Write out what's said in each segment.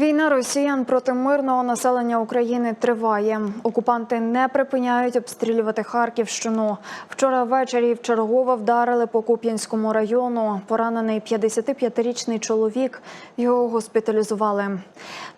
Війна росіян проти мирного населення України триває. Окупанти не припиняють обстрілювати Харківщину. Вчора ввечері вчергово вдарили по Куп'янському району. Поранений 55-річний чоловік. Його госпіталізували.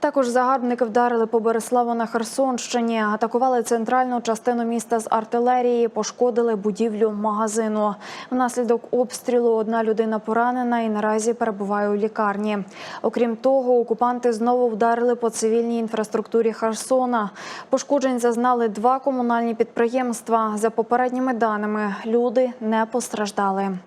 Також загарбники вдарили по Береславу на Херсонщині, атакували центральну частину міста з артилерії, пошкодили будівлю магазину. Внаслідок обстрілу одна людина поранена і наразі перебуває у лікарні. Окрім того, окупанти знову вдарили по цивільній інфраструктурі Херсона. Пошкоджень зазнали два комунальні підприємства. За попередніми даними, люди не постраждали.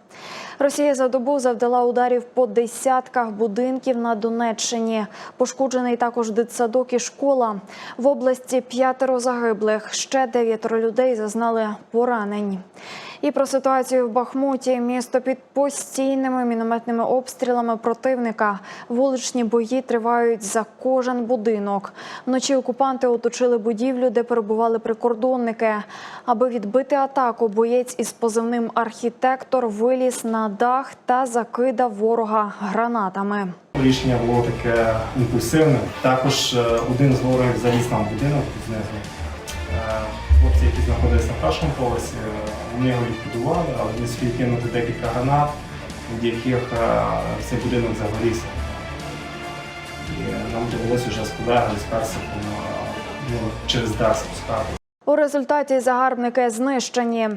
Росія за добу завдала ударів по десятках будинків на Донеччині. Пошкоджений також дитсадок і школа. В області п'ятеро загиблих. Ще дев'ятеро людей зазнали поранень. І про ситуацію в Бахмуті місто під постійними мінометними обстрілами противника. Вуличні бої тривають за кожен будинок. Вночі окупанти оточили будівлю, де перебували прикордонники. Аби відбити атаку, боєць із позивним архітектор виліз на дах та закидав ворога гранатами. Рішення було таке імпульсивне. Також е, один з ворогів заліз нам в будинок. Е, Хлопці, які знаходилися на першому поверсі, е, вони його відбудували, але вони свій кинути декілька гранат, від яких е, цей будинок загорівся. І нам довелося вже з колегами з персиком ну, через дах спускати. У результаті загарбники знищені.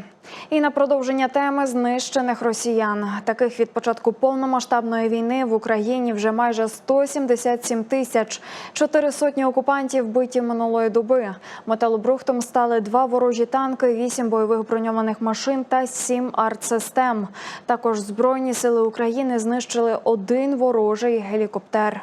І на продовження теми знищених росіян. Таких від початку повномасштабної війни в Україні вже майже 177 тисяч. Чотири сотні окупантів биті минулої доби. Металобрухтом стали два ворожі танки, вісім бойових броньованих машин та сім артсистем. Також Збройні сили України знищили один ворожий гелікоптер.